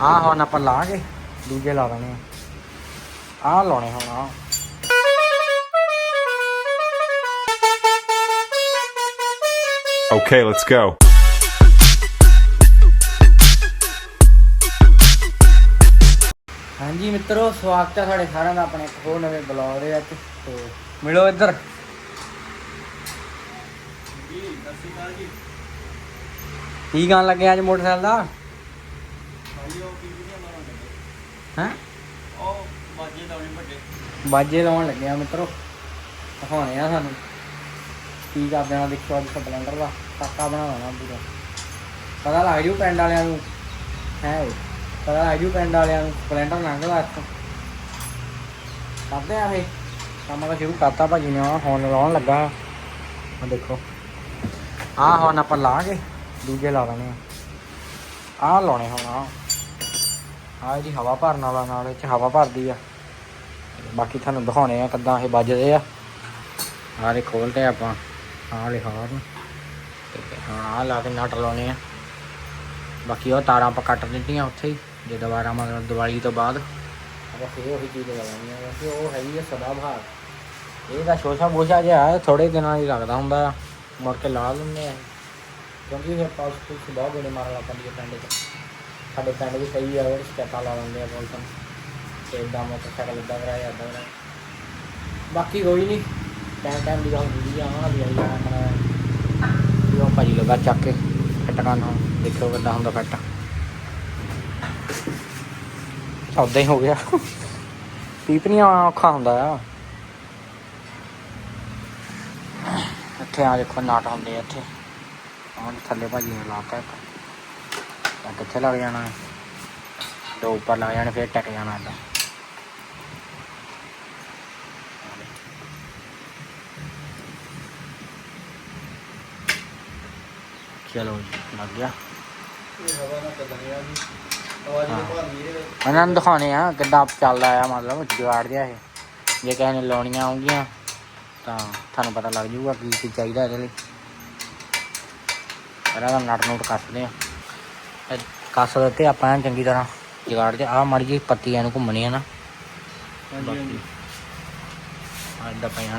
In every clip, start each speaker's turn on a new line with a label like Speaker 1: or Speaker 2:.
Speaker 1: ਆਹ ਹੁਣ ਆਪਾਂ ਲਾਂਗੇ ਦੂਜੇ ਲਾ ਦੇਣੇ ਆ। ਆਹ ਲਾਉਣੇ ਹੁਣ ਆ
Speaker 2: Okay, let's go.
Speaker 1: ਹਾਂਜੀ ਮਿੱਤਰੋ ਸਵਾਗਤ ਹੈ ਸਾਡੇ ਸਾਰਿਆਂ ਦਾ ਆਪਣੇ ਇੱਕ ਹੋਰ ਨਵੇਂ ਬਲੌਗ ਦੇ ਵਿੱਚ। ਤੇ ਮਿਲੋ ਇੱਧਰ। ਕੀ ਗਾਣ ਲੱਗੇ ਅੱਜ ਮੋਟਰਸਾਈਕਲ ਦਾ? ਹੈ? ਬਾਜੇ ਲਾਉਣ ਲੱਗੇ ਆ ਮਿੱਤਰੋ। ਦਿਖਾਉਣੇ ਆ ਸਾਨੂੰ। ਕੀ ਕਰਦੇ ਆ ਦੇਖੋ ਅੱਜ ਸਪਲੈਂਡਰ ਦਾ ਕਾਕਾ ਬਣਾਉਣਾ ਪੂਰਾ ਪਤਾ ਲੱਗ ਜੂ ਪਿੰਡ ਵਾਲਿਆਂ ਨੂੰ। ਹੈ ਪਤਾ ਲੱਗ ਜੂ ਪਿੰਡ ਵਾਲਿਆਂ ਨੂੰ। ਸਪਲੈਂਡਰ ਲੰਘਦਾ ਇੱਥੋਂ। ਕਰਦੇ ਆ ਫੇ ਕੰਮ ਤਾਂ ਸ਼ੁਰੂ ਕਰਤਾ ਭਾਜੀ ਨੇ ਹੁਣ ਲਾਉਣ ਲੱਗਾ। ਆ ਦੇਖੋ। ਆਹ ਹੁਣ ਆਪਾਂ ਲਾਂਗੇ ਦੂਜੇ ਲਾ ਦੇਣੇ ਆ। ਆਹ ਲਾਉਣੇ ਹੁਣ ਆ ਆਹ ਇਹਦੀ ਹਵਾ ਭਰਨ ਵਾਲਾ ਨਾਲ ਇਹ ਚ ਹਵਾ ਭਰਦੀ ਆ। ਬਾਕੀ ਤੁਹਾਨੂੰ ਦਿਖਾਉਣੇ ਆ ਕਿੱਦਾਂ ਇਹ ਵੱਜਦੇ ਆ। ਆਹ ਦੇ ਖੋਲਦੇ ਆਪਾਂ, ਆਹ ਲੈ ਹਾਰਨ ਤੇ ਹੁਣ ਆਹ ਲਾ ਕੇ ਨਟ ਲਾਉਣੇ ਆ। ਬਾਕੀ ਉਹ ਤਾਰਾਂ ਆਪਾਂ ਕੱਟ ਦਿੱਤੀਆਂ ਉੱਥੇ ਹੀ, ਜੇ ਦੁਬਾਰਾ ਮਤਲਬ ਦੀਵਾਲੀ ਤੋਂ ਬਾਅਦ। ਆਪਾਂ ਫੇਰ ਉਹੀ ਚੀਜ਼ ਲਗਾਉਣੀ ਆ। ਕਿਉਂਕਿ ਉਹ ਹੈਗੀ ਆ ਸਦਾ ਬਹਾਰ। ਇਹਦਾ ਸ਼ੋਸ਼ਾ ਬੋਸ਼ਾ ਜਿਹਾ ਥੋੜੇ ਦਿਨਾਂ ਹੀ ਲੱਗਦਾ ਹੁੰਦਾ। ਆ ਮੁੜ ਕੇ ਲਾ ਲੈਂਦੇ ਆ। ਕਿਉਂਕਿ ਫਿਰ ਪਾਸ ਕੁਛ ਬਹੁਤ ਬੜੇ ਮਾਰਨ ਲੱਗ ਪੈਂਦੀ ਆ ਪਿੰਡ 'ਚ। ਸਾਡੇ ਪਿੰਡ ਵੀ ਕਈ ਆ ਉਹ ਲਾ ਲੈਂਦੇ ਆ ਬੋਲਤਨ ਤੇ ਇਦਾਂ ਮੋਟਰਸਾਈਕਲ ਇਦਾਂ ਕਰਾਇਆ ਇਦਾਂ ਕਰਾਇਆ ਬਾਕੀ ਕੋਈ ਨਹੀਂ ਟਾਈਮ ਟਾਈਮ ਦੀ ਗੱਲ ਹੁੰਦੀ ਆ ਉਹਨਾਂ ਦੀ ਆਈ ਜਾਣਾ ਕਰਾਇਆ ਵੀ ਉਹ ਭਾਜੀ ਲਗਾ ਚੱਕ ਕੇ ਫਿੱਟ ਕਰਨ ਹੁਣ ਦੇਖੋ ਕਿੱਦਾਂ ਹੁੰਦਾ ਫਿੱਟ। ਸੌਦਾ ਹੀ ਹੋ ਗਿਆ। ਪੀਪਨੀਆਂ ਔਖਾ ਹੁੰਦਾ ਆ। ਇੱਥੇ ਆ ਦੇਖੋ ਨਾਟ ਹੁੰਦੇ ਆ ਇੱਥੇ। ਆਹ ਥੱਲੇ ਭਾਜੀ ਨੇ ਲਾਤਾ ਇੱਕ। ਤਾਂ ਕਿੱਥੇ ਲੱਗ ਜਾਣਾ ਹੈ? ਦੋ ਉੱਪਰ ਲੱਗ ਜਾਣੇ, ਫਿਰ ਟਿਕ ਜਾਣਾ ਏਦਾਂ ਚਲੋ ਜੀ, ਲੱਗ ਗਿਆ। ਇਹਨਾਂ ਨੂੰ ਦਿਖਾਉਣੇ ਆ ਕਿੱਦਾਂ ਚੱਲਦਾ ਆ, ਮਤਲਬ ਜੁਗਾੜ ਜਿਹਾ ਇਹ। ਜੇ ਕਿਸੇ ਨੇ ਲਾਉਣੀਆਂ ਆਉਂਗੀਆਂ ਤਾਂ ਤੁਹਾਨੂੰ ਪਤਾ ਲੱਗ ਜਾਊਗਾ ਕੀ ਕੀ ਚਾਹੀਦਾ ਇਹਦੇ ਲਈ। ਪਹਿਲਾਂ ਤਾਂ ਨਟ ਨੂਟ ਕੱਸਦੇ ਆ। ਇਹ ਕੱਸ ਦਿੱਤੇ ਆਪਾਂ ਐਨ ਚੰਗੀ ਤਰ੍ਹਾਂ ਜੁਗਾੜ ਤੇ ਆ ਮੜ ਜੀ ਪੱਤੀ ਇਹਨੂੰ ਘੁੰਮਣੀ ਨਾ।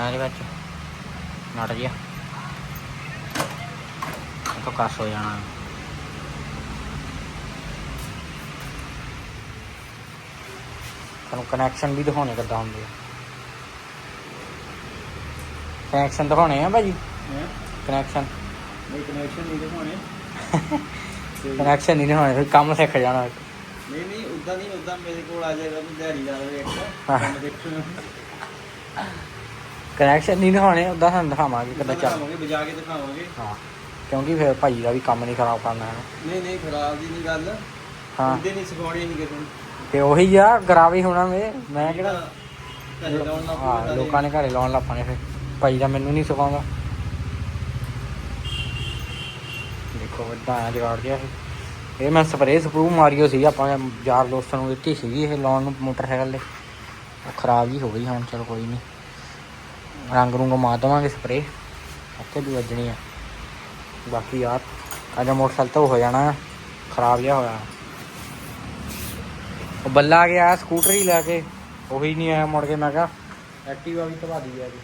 Speaker 1: ਇਹਦੇ ਵਿੱਚ। ਨਟ ਜਿਹਾ। ਤੋਂ ਕੱਸ ਹੋ ਜਾਣਾ। ਤੁਹਾਨੂੰ ਕਨੈਕਸ਼ਨ ਵੀ ਦਿਖਾਉਣੇ ਕਿੱਦਾਂ ਹੁੰਦੇ ਆ। ਕਨੈਕਸ਼ਨ ਦਿਖਾਉਣੇ ਆ ਭਾਜੀ? ਕਨੈਕਸ਼ਨ
Speaker 3: ਨਹੀਂ ਕਨੈਕਸ਼ਨ ਨਹੀਂ ਦਿਖਾਉਣੇ।
Speaker 1: ਕਨੈਕਸ਼ਨ ਨਹੀਂ ਦਿਖਾਉਣੇ ਫਿਰ ਕੰਮ ਸਿੱਖ ਜਾਣਾ।
Speaker 3: ਨਹੀਂ ਨਹੀਂ ਉਦਾਂ ਨਹੀਂ ਉਦਾਂ ਮੇਰੇ ਕੋਲ ਆ ਜਾਏਗਾ ਤੂੰ ਦਿਹਾੜੀ ਲਾ ਦੇ ਇੱਕ। ਦੇਖਣ
Speaker 1: ਕਨੈਕਸ਼ਨ ਨਹੀਂ ਦਿਖਾਉਣੇ ਉਦਾਂ ਸਾਨੂੰ ਦਿਖਾਵਾਂਗੇ ਕਿੱਦਾਂ ਚੱਲ।
Speaker 3: ਵਜਾ ਕੇ ਦਿਖਾਵਾਂਗੇ।
Speaker 1: ਹਾਂ ਕਿਉਂਕਿ ਫਿਰ ਭਾਜੀ ਦਾ ਵੀ ਕੰਮ ਨਹੀਂ ਖਰਾਬ ਕਰਨਾ ਹੈ
Speaker 3: ਨਹੀਂ ਨਹੀਂ ਖਰਾਬ ਦੀ ਨਹੀਂ ਗੱਲ।
Speaker 1: ਹਾਂ।
Speaker 3: ਉਹਦੇ ਨਹੀਂ ਸਿਖਾਉਣੀ ਨਹੀਂ ਕਿਸੇ ਨੂੰ।
Speaker 1: ਤੇ ਉਹੀ ਆ ਗਰਾਵੀ ਹੋਣਾ ਵੇ। ਮੈਂ ਕਿਹੜਾ ਲੋਕਾਂ ਨੇ ਘਰੇ ਲਾਉਣ ਲੱਪਾਣੇ ਫਿਰ। ਭਾਈ ਦਾ ਮੈਨੂੰ ਨਹੀਂ ਸਿਖਾਉਂਦਾ। ਦੇਖੋ ਆ ਜਗਾੜ ਗਿਆ ਇਹ ਇਹ ਮੈਂ ਸਪਰੇਅ ਸਪਰੂ ਮਾਰੀਓ ਸੀ, ਆਪਾਂ ਯਾਰ ਦੋਸਤਾਂ ਨੂੰ ਦਿੱਤੀ ਸੀਗੀ ਇਹ ਲਾਉਣ ਨੂੰ ਮੋਟਰਸਾਈਕਲ ਦੇ ਉਹ ਖਰਾਬ ਹੀ ਹੋ ਗਈ ਹੁਣ, ਚਲ ਕੋਈ ਨਹੀਂ ਰੰਗ ਰੁੰਗ ਮਾਰ ਦੇਵਾਂਗੇ ਸਪਰੇਅ। ਉੱਥੇ ਵੀ ਵੱਜਣੀ ਆ। ਬਾਕੀ ਯਾਰ, ਅੱਜ ਮੋਟਰਸਾਈਕਲ ਤਾਂ ਹੋ ਜਾਣਾ, ਖਰਾਬ ਜਿਹਾ ਹੋਇਆ। ਉਹ ਬੱਲਾ ਗਿਆ, ਸਕੂਟਰ ਹੀ ਲੈ ਕੇ। ਉਹੀ ਨਹੀਂ ਆਇਆ ਮੁੜ ਕੇ, ਮੈਂ ਕਿਹਾ, ਐਕਟਿਵਾ ਵੀ ਧਵਾ ਦੀ ਆ ਜੀ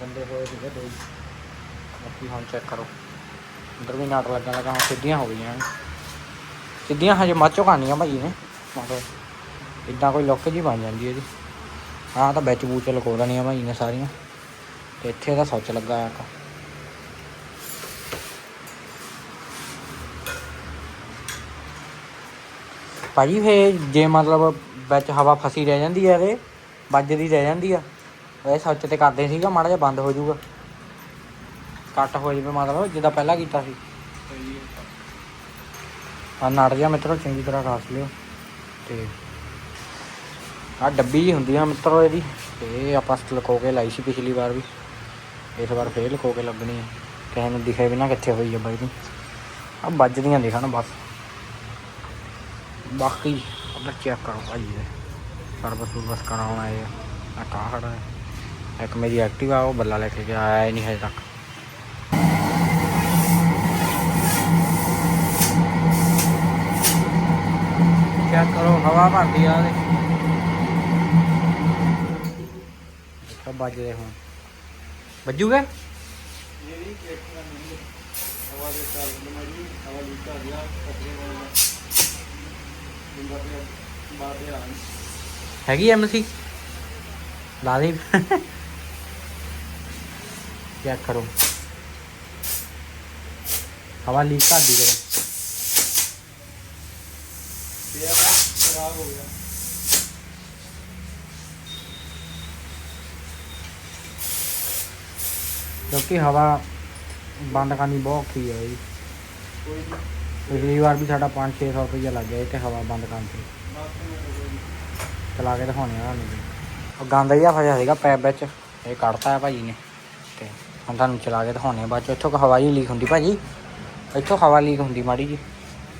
Speaker 1: ਬੰਦੇ ਹੋਏ ਸੀਗੇ ਦੋ ਹੀ। ਬਾਕੀ ਹੁਣ ਚੈੱਕ ਕਰੋ। ਅੰਦਰ ਵੀ ਨਾਟ ਲੱਗਣ ਲੱਗਾ, ਹੁਣ ਸਿੱਧੀਆਂ ਹੋ ਗਈਆਂ ਸਿੱਧੀਆਂ ਹਜੇ ਮਾਚੋ ਖਾਣੀਆਂ ਭਾਜੀ ਨੇ ਮਤਲਬ ਇਦਾਂ ਕੋਈ ਲੁੱਕ ਜੀ ਬਣ ਜਾਂਦੀ ਹੈ ਜੀ ਹਾਂ ਤਾਂ ਵਿੱਚ ਬੂਚ ਲਕੋ ਦੇਣੀਆਂ ਭਾਜੀ ਨੇ ਸਾਰੀਆਂ। ਤੇ ਇੱਥੇ ਇਹਦਾ ਸੁੱਚ ਲੱਗਾ ਆ ਇੱਕ। ਭਾਜੀ ਫੇ ਜੇ ਮਤਲਬ ਵਿੱਚ ਹਵਾ ਫਸੀ ਰਹਿ ਜਾਂਦੀ ਹੈ ਇਹਦੇ ਵੱਜਦੀ ਰਹਿ ਜਾਂਦੀ ਆ, ਇਹ ਸੱਚ ਤੇ ਕਰਦੇ ਸੀਗਾ, ਮਾੜਾ ਜਿਹਾ ਬੰਦ ਹੋ ਜਾਊਗਾ। ਕੱਟ ਹੋ ਜਾਵੇ ਮਤਲਬ ਜਿੱਦਾਂ ਪਹਿਲਾਂ ਕੀਤਾ ਸੀ। ਆ ਨਟ ਜਾ ਮਿੱਤਰੋ, ਚੰਗੀ ਤਰ੍ਹਾਂ ਕੱਸ ਲਿਓ। ਤੇ ਆ ਡੱਬੀ ਜੀ ਹੁੰਦੀ ਆ ਮਿੱਤਰੋ ਇਹਦੀ। ਤੇ ਇਹ ਆਪਾਂ ਲਕੋ ਕੇ ਲਾਈ ਸੀ ਪਿਛਲੀ ਵਾਰ ਵੀ। ਇਸ ਵਾਰ ਫੇਰ ਲਕੋ ਕੇ ਲੱਭਣੀ ਹੈ ਕਿਸੇ ਨੂੰ ਦਿਖੇ ਵੀ ਨਾ ਕਿੱਥੇ ਹੋਈ ਆ ਬਾਈ ਦੀ। ਆ ਵੱਜਦੀਆਂ ਦਿਖਣ ਬਸ। ਬਾਕੀ ਆਪਣਾ ਚੈੱਕ ਕਰੋ ਭਾਜੀ ਦੇ ਸਰਵਿਸ ਸੁਰਵਿਸ ਕਰਾਉਣ ਆਏ ਆ। ਆਹ ਖੜਾ ਹੈ। ਇੱਕ ਮੇਰੀ ਐਕਟਿਵਾ ਉਹ ਬੱਲਾ ਲੈ ਕੇ ਗਿਆ, ਆਇਆ ਨਹੀਂ ਹਜੇ ਤੱਕ। ਚੈੱਕ ਕਰੋ, ਹਵਾ ਭਰਦੀ ਆ ਉਹਦੇ। ਦੇਖੋ ਵੱਜਦੇ ਹੁਣ। ਵੱਜੂਗਾ?
Speaker 3: ਇਹ ਵੀ ਚੈੱਕ ਹਵਾ ਦੇ ਚੱਲ ਮੜੀ ਹਵਾ ਲੀਕ ਆ ਗਿਆ ਕੱਪੜੇ ਵਾਲਾ ਬੰਦਾ ਤੇ ਬਾਹਰ ਦੇ ਆਂ
Speaker 1: ਹੈਗੀ ਐਮਸੀ ਲਾ ਦੇ। ਚੈੱਕ ਕਰੋ? ਹਵਾ ਲੀਕ ਕਰਦੀ ਕਰੋ।
Speaker 3: ਤੇ ਆ ਖਰਾਬ ਹੋ ਗਿਆ।
Speaker 1: ਕਿਉਂਕਿ ਹਵਾ ਬੰਦ ਕਰਨੀ ਬਹੁਤ ਔਖੀ ਹੈ ਜੀ।
Speaker 3: ਕੋਈ ਨੀ,
Speaker 1: ਪਿਛਲੀ ਵਾਰ ਵੀ ਸਾਡਾ 5-600 ਰੁਪਈਆ ਲੱਗ ਗਿਆ ਤੇ ਹਵਾ ਬੰਦ ਕਰਨ ਤੇ। ਚਲਾ ਕੇ ਦਿਖਾਉਣੇ ਆ ਤੁਹਾਨੂੰ। ਉਹ ਗੰਦ ਜਿਹਾ ਫਸਿਆ ਸੀਗਾ ਪੈਪ ਵਿੱਚ ਇਹ ਕੱਢਤਾ ਹੈ ਭਾਜੀ ਨੇ। ਤੇ ਹੁਣ ਤੁਹਾਨੂੰ ਚਲਾ ਕੇ ਦਿਖਾਉਣੇ ਬਾਅਦ ਚ। ਇੱਥੋਂ ਕੁ ਹਵਾ ਹੀ ਲੀਕ ਹੁੰਦੀ ਭਾਜੀ। ਇੱਥੋਂ ਹਵਾ ਲੀਕ ਹੁੰਦੀ ਮਾੜੀ ਜੀ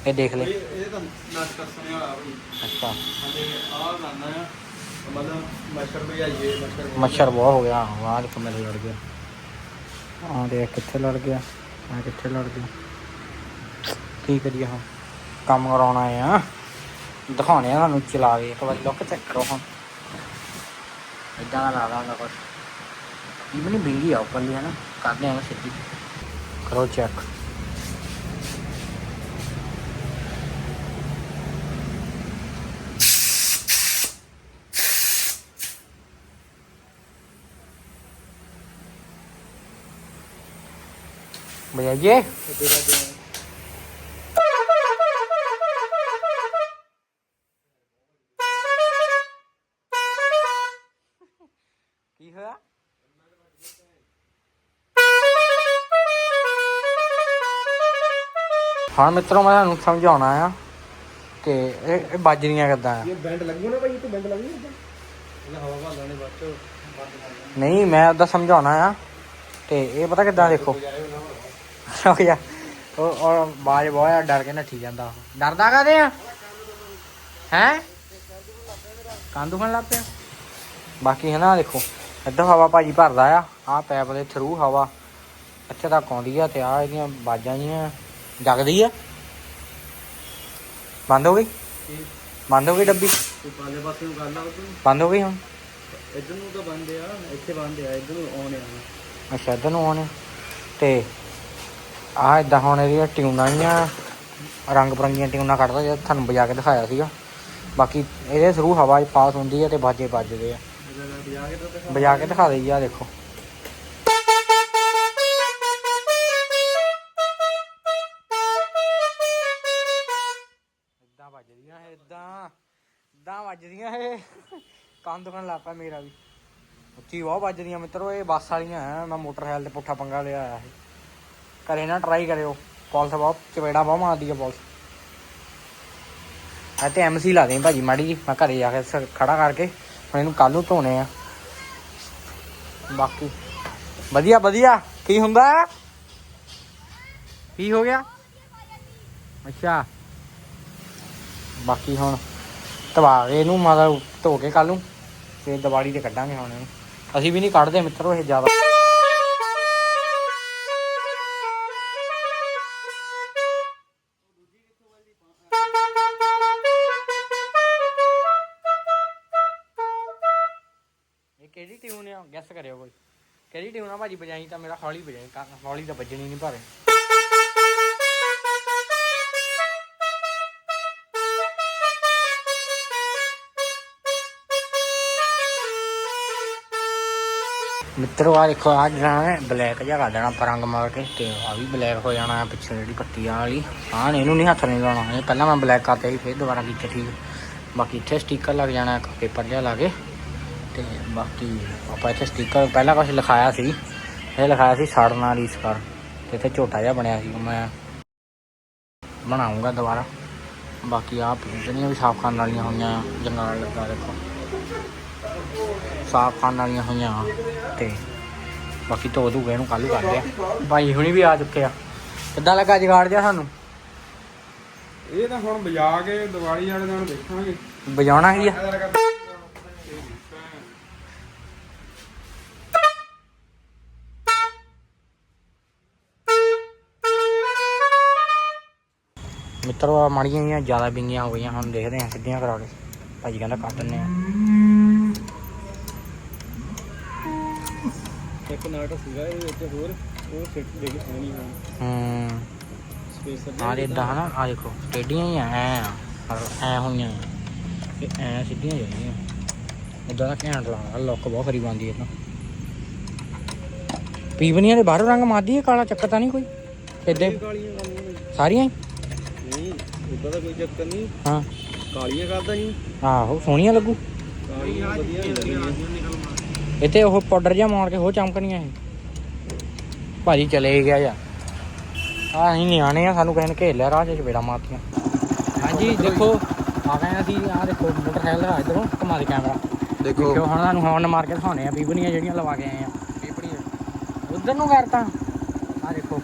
Speaker 1: ਇਹ ਦੇਖ ਲੈ।
Speaker 3: ਇਹ ਤਾਂ ਨਟ ਕੱਸਣੇ ਵਾਲਾ ਬਈ
Speaker 1: ਅੱਛਾ।
Speaker 3: ਹਲੇ ਆਹ ਲਾਣਾ ਆ ਮਤਲਬ ਮੱਛਰ ਵੀ ਆਈਏ ਮੱਛਰ
Speaker 1: ਮੱਛਰ ਬਹੁਤ ਹੋ ਗਿਆ। ਆਹ ਦੇਖੋ ਮੇਰੇ ਲੜ ਗਿਆ। ਆਹ ਦੇਖ ਕਿੱਥੇ ਲੜ ਗਿਆ। ਆ ਕਿੱਥੇ ਲੜ ਗਿਆ। ਕੀ ਕਰੀਏ ਹੁਣ? ਕੰਮ ਕਰਾਉਣਾ ਆ। ਦਿਖਾਉਣੇ ਆ ਤੁਹਾਨੂੰ ਚਲਾ ਕੇ ਇੱਕ ਵਾਰੀ ਲੁੱਕ ਚੈੱਕ ਕਰੋ ਹੁਣ। ਇਦਾਂ ਦਾ ਲੱਗਦਾ ਹੁੰਦਾ ਕੁਛ। ਇਹ ਨਹੀਂ ਬਿੰਗੀ ਆ ਉੱਪਰਲੀ ਹੈ ਨਾ। ਕਰਦੇ ਆ ਸਿੱਧੀ। ਕਰੋ ਚੈੱਕ
Speaker 3: ਦੇ
Speaker 1: ਕੀ ਹੋਇਆ ਹਾਂ ਮਿੱਤਰੋ ਮੈਂ ਤੁਹਾਨੂੰ ਸਮਝਾਉਣਾ ਆ ਕਿ ਇਹ ਇਹ ਬਾਜਰੀਆਂ ਕਿੱਦਾਂ ਆ
Speaker 3: ਇਹ ਬੈਂਡ ਲੱਗੂ ਨਾ ਭਾਈ ਤੂੰ ਬੈਂਡ ਲੱਗੂ ਇਹਦਾ ਹਵਾ ਭਾਲਾਂ ਨੇ ਬਾਅਦ ਚ ਬੰਦ ਕਰ
Speaker 1: ਨਹੀਂ ਮੈਂ ਉਹਦਾ ਸਮਝਾਉਣਾ ਆ ਤੇ ਇਹ ਪਤਾ ਕਿੱਦਾਂ ਦੇਖੋ ਹੋ ਗਿਆ। ਉਹ ਉਹ ਬਾਜ ਬਹੁਤ ਡਰ ਕੇ ਨੱਠੀ ਜਾਂਦਾ ਉਹ। ਡਰਦਾ ਕਾਦੇ ਆ? ਹੈ? ਕੰਦੂ ਖਣ ਲੱਗ ਪਿਆ। ਬਾਕੀ ਹੈ ਨਾ ਦੇਖੋ ਇੱਧਰ ਹਵਾ ਭਾਜੀ ਭਰਦਾ ਆ। ਆ ਪੈਪ ਦੇ ਥਰੂ ਹਵਾ। ਇੱਥੇ ਤੱਕ ਆਉਂਦੀ ਆ ਤੇ ਆ ਇਹਦੀਆਂ ਬਾਜਾਂ ਜੀਆਂ ਜਗਦੀ ਆ। ਬੰਦ ਹੋ ਗਈ? ਬੰਦ ਹੋ ਗਈ ਡੱਬੀ?
Speaker 3: ਪਾਲੇ ਪਾਸੇ ਨੂੰ।
Speaker 1: ਬੰਦ ਹੋ ਗਈ ਹੁਣ?
Speaker 3: ਇੱਧਰ ਨੂੰ ਤਾਂ ਬੰਦ ਆ ਇੱਥੇ ਬੰਦ ਆ ਇੱਧਰ ਨੂੰ ਆਉਣ ਆ।
Speaker 1: ਅੱਛਾ ਇੱਧਰ ਨੂੰ ਆਉਣੇ ਤੇ ਆਹ ਇਦਾਂ ਹੁਣ ਇਹਦੀਆਂ ਟਿਊਨਾਂ ਜੀਆਂ ਰੰਗ ਬਰੰਗੀਆਂ ਟਿਊਨਾਂ ਕੱਢਦਾ ਜਿਹੜਾ ਤੁਹਾਨੂੰ ਬਜਾ ਕੇ ਦਿਖਾਇਆ ਸੀਗਾ। ਬਾਕੀ ਇਹਦੇ ਥਰੂ ਹਵਾ ਪਾਸ ਹੁੰਦੀ ਹੈ ਤੇ ਬਾਜੇ ਵੱਜਦੇ ਆ।
Speaker 3: ਬਜਾ ਕੇ ਦਿਖਾ।
Speaker 1: ਵਜਾ ਦੇਈ ਆ ਦੇਖੋ। ਇਦਾਂ ਵੱਜਦੀਆਂ ਇਹ ਇਦਾਂ ਇਦਾਂ ਵੱਜਦੀਆਂ ਇਹ। ਕੰਨ ਦੁਖਣ ਲੱਗ ਪਿਆ ਮੇਰਾ ਵੀ। ਉੱਚੀ ਬਹੁਤ ਵੱਜਦੀਆਂ ਮਿੱਤਰੋ, ਇਹ ਬੱਸ ਵਾਲੀਆਂ ਆ ਮੈਂ ਮੋਟਰਸਾਈਕਲ ਤੇ ਪੁੱਠਾ ਪੰਗਾ ਲਿਆ ਆਇਆ ਇਹ। ਘਰੇ ਨਾ ਟਰਾਈ ਕਰਿਓ। ਪੁਲਿਸ ਬਹੁਤ ਚਪੇੜਾ ਬਹੁਤ ਮਾਰਦੀ ਆ ਪੁਲਿਸ ਆ ਤੇ ਐਮਸੀ ਲਾ ਦੇ ਭਾਜੀ, ਮਾੜੀ ਜੀ ਮੈਂ ਘਰੇ ਜਾ ਕੇ ਖੜਾ ਕਰਕੇ ਹੁਣ ਇਹਨੂੰ ਕੱਲ ਨੂੰ ਧੋਣੇ ਆ। ਬਾਕੀ ਵਧੀਆ ਵਧੀਆ। ਕੀ ਹੁੰਦਾ? ਹੈ? ਕੀ ਹੋ ਗਿਆ? ਅੱਛਾ। ਬਾਕੀ ਹੁਣ ਧਵਾ ਇਹਨੂੰ ਮਾਦਾ ਧੋ ਕੇ ਕੱਲ ਨੂੰ। ਤੇ ਦੀਵਾਲੀ ਤੇ ਕੱਢਾਂਗੇ ਹੁਣ ਇਹਨੂੰ। ਅਸੀਂ ਵੀ ਨਹੀਂ ਕੱਢਦੇ ਮਿੱਤਰੋ, ਇਹ ਜ਼ਿਆਦਾ। ਭਾਜੀ ਵਜਾਈ ਤਾਂ ਮੇਰਾ ਹੌਲੀ ਵਜਾਈ, ਕਾ- ਹੌਲੀ ਤਾਂ ਵੱਜਣੀ ਨਹੀਂ ਭਾਵੇਂ। ਮਿੱਤਰੋ ਆ ਦੇਖੋ ਆ ਜਿਹੜਾ ਬਲੈਕ ਜਿਹਾ ਕਰ ਦੇਣਾ ਆਪਾਂ ਰੰਗ ਮਾਰ ਕੇ, ਤੇ ਆ ਵੀ ਬਲੈਕ ਹੋ ਜਾਣਾ ਹੈ ਪਿੱਛੇ ਜਿਹੜੀ ਪੱਤੀ ਆ ਵਾਲੀ। ਆਹ ਇਹਨੂੰ ਨਹੀਂ ਹੱਥ ਨਹੀਂ ਲਾਉਣਾ, ਇਹ ਪਹਿਲਾਂ ਮੈਂ ਬਲੈਕ ਕਰਤਾ ਸੀ, ਫਿਰ ਦੁਬਾਰਾ ਕੀਤਾ ਠੀਕ। ਬਾਕੀ ਇੱਥੇ ਸਟicker ਲੱਗ ਜਾਣਾ ਪੇਪਰ ਜਿਹਾ ਲਾ ਕੇ, ਤੇ ਬਾਕੀ ਆਪਾਂ ਇੱਥੇ ਸਟicker ਪਹਿਲਾਂ ਕੁਝ ਲਿਖਾਇਆ ਸੀ। ਇਹ ਲਿਖਾਇਆ ਸੀ ਸੜਨ ਵਾਲੀ ਸਕਾਰ ਤੇ ਇੱਥੇ ਝੋਟਾ ਜਿਹਾ ਬਣਿਆ ਸੀ ਮੈਂ ਬਣਾਉਂਗਾ ਦੁਬਾਰਾ। ਬਾਕੀ ਆਹ ਜਿਹੜੀਆਂ ਵੀ ਸਾਫ਼ ਕਰਨ ਵਾਲੀਆਂ ਹੋਈਆਂ ਜੰਗਾਲ ਲੱਗਾ ਦੇਖੋ। ਸਾਫ਼ ਕਰਨ ਵਾਲੀਆਂ ਹੋਈਆਂ ਤੇ ਬਾਕੀ ਧੋ ਕੇ ਇਹਨੂੰ ਕੱਲ੍ਹ ਕਰਦੇ ਆ। ਭਾਈ ਹੁਣੀ ਵੀ ਆ ਚੁੱਕੇ ਆ। ਕਿੱਦਾਂ ਲੱਗਾ ਜਗਾੜ ਜਿਹਾ ਸਾਨੂੰ?
Speaker 3: ਇਹ ਤਾਂ ਹੁਣ ਬਜਾ ਕੇ ਦੀਵਾਲੀ ਵਾਲੇ ਦਿਨ ਦੇਖਾਂਗੇ।
Speaker 1: ਵਜਾਉਣਾ ਹੀ ਆ? ਮਿੱਤਰੋ ਮਾੜੀਆਂ ਜਿਹੀਆਂ ਜ਼ਿਆਦਾ ਬਿੰਗੀਆਂ ਹੋ ਗਈਆਂ ਹੁਣ ਦੇਖਦੇ ਹਾਂ ਸਿੱਧੀਆਂ ਕਰਾ ਕੇ ਭਾਜੀ ਕਹਿੰਦਾ ਕੱਟ ਦਿੰਨੇ ਆ
Speaker 3: ਇੱਕ ਨਾਟ ਸੀਗਾ ਇਹ ਵਿੱਚ ਹੋਰ ਉਹ ਫਿੱਟ ਦੇ ਕੇ ਸੋਣੀ ਹੁਣ
Speaker 1: ਹੂੰ।
Speaker 3: ਸਪੇਸਰ
Speaker 1: ਆ ਦੇ ਹਨਾ ਆ ਦੇਖੋ ਟੇਡੀਆਂ ਹੀ ਆ ਐ ਆ ਐ ਹੋਈਆਂ। ਤੇ ਐ ਸਿੱਧੀਆਂ ਜਾਈਆਂ ਇਦਾਂ ਦਾ ਘੈਂਟ ਲੱਗਦਾ ਲੁੱਕ ਬਹੁਤ ਖਰੀ ਬੰਦੀ ਇਹ ਤਾਂ। ਪੀਵਨੀਆਂ ਦੇ ਬਾਹਰੋਂ ਰੰਗ ਮਾਰਦੀ ਹੈ ਕਾਲਾ ਚੱਕਰ ਤਾਂ ਨਹੀਂ ਕੋਈ? ਇੱਦਾਂ ਸਾਰੀਆਂ ਹੀ?
Speaker 3: ਉਦਾਂ ਦਾ ਕੋਈ ਚੱਕਰ ਨਹੀਂ।
Speaker 1: ਹਾਂ।
Speaker 3: ਕਾਲੀਆਂ ਕਰਦਾ ਨਹੀਂ
Speaker 1: ਆਹੋ ਸੋਹਣੀਆਂ ਲੱਗੂ।
Speaker 3: ਕਾਲੀਆਂ ਵਧੀਆ ਲੱਗਦੀਆਂ।
Speaker 1: ਇੱਥੇ ਉਹ ਪਾਊਡਰ ਜਿਹਾ ਮਾਰ ਕੇ ਹੋ ਚਮਕਣੀਆਂ ਇਹ। ਭਾਜੀ ਚਲੇ ਗਿਆ ਯਾ ਆ ਅਸੀਂ ਨਿਆਣੇ ਆ ਸਾਨੂੰ ਕਿਸੇ ਨੇ ਘੇਰ ਲਿਆ ਰਾਹ 'ਚ ਚਪੇੜਾ ਮਾਰਤੀਆਂ। ਹਾਂਜੀ ਦੇਖੋ ਆ ਗਏ ਅਸੀਂ ਆ ਦੇਖੋ ਮੋਟਰਸਾਈਕਲ ਆ ਇਧਰੋਂ ਘੁਮਾ ਦੇ ਕੈਮਰਾ ਦੇਖੋ। ਹੁਣ ਸਾਨੂੰ ਹੌਰਨ ਮਾਰ ਕੇ ਦਿਖਾਉਣੇ ਆ ਬੀਬਣੀਆਂ ਜਿਹੜੀਆਂ ਲਵਾ ਕੇ ਆਏ ਆ। ਉਧਰ ਨੂੰ ਕਰਤਾ ਆ ਦੇਖੋ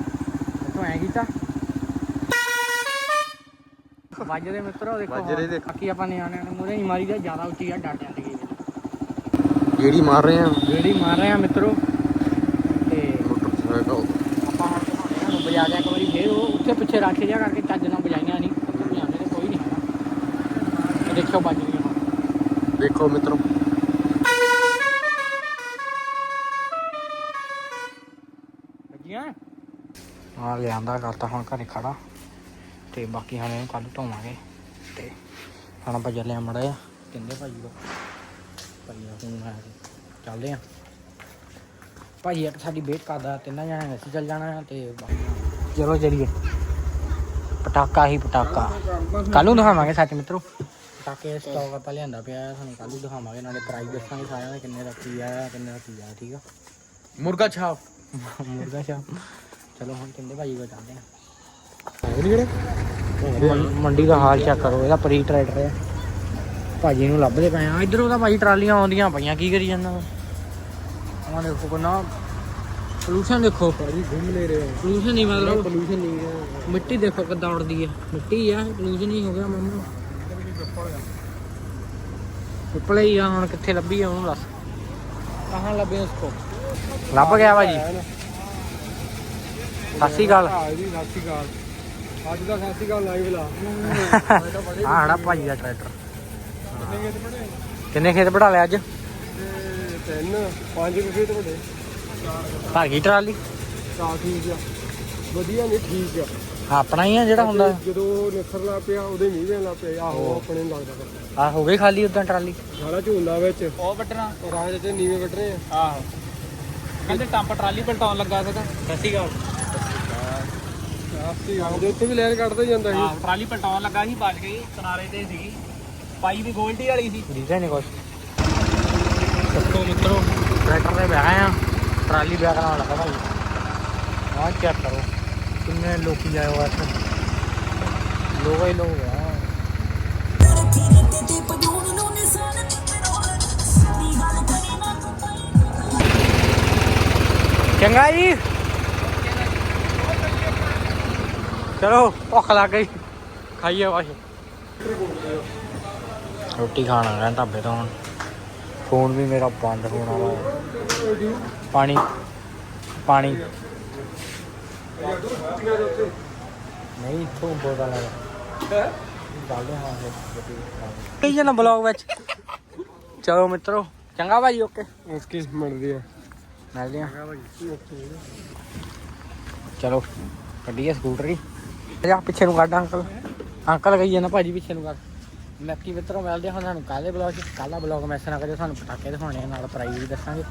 Speaker 1: ਇੱਥੋਂ ਐ ਕੀਤਾ। ਵੱਜਦੇ ਮਿੱਤਰੋ ਦੇਖੋ
Speaker 3: ਵੱਜਦੇ ਦੇਖ।
Speaker 1: ਬਾਕੀ ਆਪਾਂ ਨਿਆਣਿਆਂ ਨੂੰ ਮੂਰੇ ਨਹੀਂ ਮਾਰੀਦਾ ਜ਼ਿਆਦਾ ਉੱਚੀ ਆ ਡਰ ਜਾਂਦੀ ਹੈ
Speaker 3: ਜਿਹੜੀ ਮਾਰ ਰਹੇ ਆ।
Speaker 1: ਜਿਹੜੀ ਮਾਰ ਰਹੇ ਆ ਮਿੱਤਰੋ ਤੇ
Speaker 3: ਮੋਟਰਸਾਈਕਲ।
Speaker 1: ਆਪਾਂ ਹੁਣ ਦਿਖਾਉਂਦੇ ਹਾਂ ਬਜਾ ਦਿਆ ਇੱਕ ਵਾਰੀ ਫੇਰ ਉਹ ਉੱਥੇ ਪਿੱਛੇ ਰੱਖ ਜਾ ਕਰਕੇ ਚੱਜ ਨਾਲ ਬਜਾਈਆਂ ਨਹੀਂ ਉੱਥੇ ਬਜਾਉਂਦੇ ਨੇ ਕੋਈ ਨਹੀਂ ਹੈਗਾ। ਇਹ ਦੇਖਿਓ ਵੱਜ ਰਹੀਆਂ ਹੁਣ।
Speaker 3: ਦੇਖੋ ਮਿੱਤਰੋ।
Speaker 1: ਵੱਜੀਆਂ? ਆ ਲਿਆਂਦਾ ਕਰਤਾ ਹੁਣ ਘਰੇ ਖੜਾ। ਤੇ ਬਾਕੀ ਹੁਣ ਇਹਨੂੰ ਕੱਲ ਧੋਵਾਂਗੇ ਤੇ ਹੁਣ ਆਪਾਂ ਚੱਲੇ ਆ ਮੜਾ ਆ ਕਹਿੰਦੇ ਭਾਜੀ ਦਾ ਦਾ ਫੋਨ ਆਇਆ ਸੀ। ਚੱਲਦੇ ਆ ਭਾਜੀ ਇੱਕ ਸਾਡੀ ਵੇਟ ਕਰਦਾ ਤਿੰਨਾਂ ਜਣਿਆਂ ਅਸੀਂ ਚੱਲ ਜਾਣਾ ਆ ਤੇ ਚਲੋ ਚਲੀਏ। ਪਟਾਕਾ ਹੀ ਪਟਾਕਾ। ਕੱਲ ਨੂੰ ਦਿਖਾਵਾਂਗੇ ਸੱਚ ਮਿੱਤਰੋ। ਪਟਾਕੇ ਸਟਾਕ ਆਪਾਂ ਲਿਆਂਦਾ ਪਿਆ ਆ, ਤੁਹਾਨੂੰ ਕੱਲ ਨੂੰ ਦਿਖਾਵਾਂਗੇ ਨਾਲੇ ਪ੍ਰਾਈਸ ਦੱਸਾਂਗੇ ਸਾਰਿਆਂ ਦਾ ਕਿੰਨੇ ਦਾ ਕੀ ਆਇਆ ਕਿੰਨੇ ਦਾ ਕੀ ਆਇਆ ਠੀਕ ਆ?
Speaker 3: ਮੁਰਗਾ ਛਾਪ।
Speaker 1: ਮੁਰਗਾ ਸ਼ਾਪ ਚਲੋ ਹੁਣ ਕਿੰਦੇ ਭਾਜੀ ਕੋ ਚੱਲਦੇ ਆ ਮੰਡੀ ਦਾ ਹਾਲ ਚੈੱਕ ਕਰੋ ਇਹਦਾ ਪ੍ਰੀ ਟਰੈਕਟਰ ਹੈ। ਭਾਜੀ ਨੂੰ ਲੱਭਦੇ ਪਏ ਆ। ਇਧਰੋਂ ਤਾਂ ਭਾਜੀ ਟਰਾਲੀਆਂ ਆਉਂਦੀਆਂ ਪਈਆਂ ਕੀ ਕਰੀ ਜਾਂਦਾ ਆਹ ਦੇਖੋ ਕਿੰਨਾ ਪੋਲੂਸ਼ਨ ਦੇਖੋ।
Speaker 3: ਭਾਜੀ ਘੁੰਮ ਲੈ ਰਹੇ
Speaker 1: ਪੋਲੂਸ਼ਨ ਨਹੀਂ ਮਤਲਬ।
Speaker 3: ਪੋਲੂਸ਼ਨ ਨਹੀਂ ਹੈ।
Speaker 1: ਮਿੱਟੀ ਦੇਖੋ ਕਿੱਦਾਂ ਉੜਦੀ ਹੈ। ਮਿੱਟੀ ਆ ਪੋਲੂਸ਼ਨ ਹੀ ਹੋ ਗਿਆ ਮੰਨੋ ਪਿੱਪਲੇ ਹੀ ਆ ਹੁਣ ਕਿੱਥੇ ਲੱਭੀ ਆ ਉਹਨੂੰ ਦੱਸ। ਕਹਾਂ ਲੱਭੇ ਉਸਕੋ? ਲੱਭ ਗਿਆ ਭਾਜੀ। ਸਤਿ ਸ਼੍ਰੀ ਅਕਾਲ।
Speaker 3: ਹਾਂ ਜੀ ਸਤਿ ਸ਼੍ਰੀ ਅਕਾਲ। ਅੱਜ ਦਾ ਸ਼੍ਰੀ ਅਕਾਲ ਲਾਈਵ ਲਾ।
Speaker 1: ਆਹ ਹੜਾ ਭਾਜੀ ਦਾ ਟਰੈਕਟਰ।
Speaker 3: ਕਿੰਨੇ ਖੇਤ
Speaker 1: ਵਢਾ ਲਿਆ ਅੱਜ?
Speaker 3: ਤੇ ਤਿੰਨ ਪੰਜ ਕੁ ਖੇਤ ਵੱਡੇ
Speaker 1: ਭਰ ਗਈ ਟਰਾਲੀ?
Speaker 3: ਤਾਂ ਠੀਕ ਆ ਵਧੀਆ ਨਹੀਂ ਠੀਕ ਆ
Speaker 1: ਆਪਣਾ ਹੀ ਆ ਜਿਹੜਾ ਹੁੰਦਾ।
Speaker 3: ਜਦੋਂ ਨਿਖਰ ਲਾ ਪਿਆ ਉਹਦੇ ਮੀਂਹ ਪੈਣ ਲੱਗ ਪਿਆ ਆਹੋ ਆਪਣੇ ਨੂੰ ਲੱਗਦਾ
Speaker 1: ਆ ਹੋ ਗਈ ਖਾਲੀ ਉਦਾਂ ਟਰਾਲੀ?
Speaker 3: ਸਾਰਾ ਝੂਲਾ ਵਿੱਚ
Speaker 2: ਉਹ ਵੱਟਣਾ
Speaker 3: ਰਾਜ ਤੇ ਨੀਵੇਂ ਰਹੇ ਆ।
Speaker 2: ਆਹੋ। ਕਹਿੰਦੇ ਟੰਪ ਟਰਾਲੀ ਪਲਟਾਉਣ ਲੱਗਾ ਸੀਗਾ
Speaker 1: ਸੱਸੀ ਗੱਲ
Speaker 3: ਆਸਤੀ ਉਹਦੇ ਉੱਤੇ ਵੀ ਲੈਣ ਕੱਢਦਾ ਜਾਂਦਾ ਸੀ।
Speaker 2: ਆਹੋ ਟਰਾਲੀ ਪਲਟਾਉਣ ਲੱਗਾ ਸੀ ਬਚ ਗਈ ਕਿਨਾਰੇ ਤੇ ਸੀਗੀ। ਪਾਈ ਵੀ ਗੋਲਡੀ ਵਾਲੀ ਸੀ।
Speaker 1: ਦੀਦਾ ਨਹੀਂ ਕੁਛ। ਸੱਤੋ ਮਿੱਤਰੋ। ਟਰੈਕਟਰ ਤੇ ਬਹਿ ਗਏ ਆ ਟਰਾਲੀ ਬਿਆ ਕਰਾਉਣ ਲੱਗਾ ਭਾਈ। ਆਹ ਚੈੱਕ ਕਰੋ ਕਿੰਨੇ ਲੋਕੀ ਆਏ ਹੋਏ ਇੱਥੇ। ਲੋਕ ਹੀ ਲੋਕ ਆ। ਚੰਗਾ ਜੀ। ਚਲੋ ਭੁੱਖ ਲੱਗ ਗਈ। ਖਾਈਏ ਵਾਸ਼ ਰੋਟੀ ਖਾਣ ਆ ਗਿਆ ਢਾਬੇ ਤੋਂ ਹੁਣ। ਫੋਨ ਵੀ ਮੇਰਾ ਬੰਦ ਹੋਣ ਵਾਲਾ ਹੈ। ਪਾਣੀ ਪਾਣੀ। ਨਹੀਂ ਤੋਂ ਬੋਤਲ ਹੈ ਹਾਂ ਫਿਰ ਕਈ ਜਣਾ ਬਲੌਗ ਵਿੱਚ। ਚਲੋ ਮਿੱਤਰੋ ਚੰਗਾ ਭਾਈ ਓਕੇ।
Speaker 3: ਓਕੇ ਮਿਲਦੇ ਆ।
Speaker 1: ਮਿਲਦੇ ਆ। ਚਲੋ ਕੱਢੀਏ ਸਕੂਟਰ। ਜਾ ਪਿੱਛੇ ਨੂੰ ਕੱਢ ਅੰਕਲ। ਅੰਕਲ ਕਹੀ ਜਾਂਦਾ, ਭਾਜੀ ਪਿੱਛੇ ਨੂੰ ਕੱਢ। ਮੈਕੀ ਮਿੱਤਰੋਂ, ਮਿਲਦੇ ਹਾਂ ਤੁਹਾਨੂੰ ਕੱਲ੍ਹ ਬਲੌਗ ਚ। ਕੱਲ੍ਹ ਬਲੌਗ ਮਿਸ ਨਾ ਕਰਿਓ, ਤੁਹਾਨੂੰ ਪਟਾਕੇ ਦਿਖਾਉਣੇ ਨਾਲ ਪ੍ਰਾਈਜ਼ ਵੀ ਦੱਸਾਂਗੇ।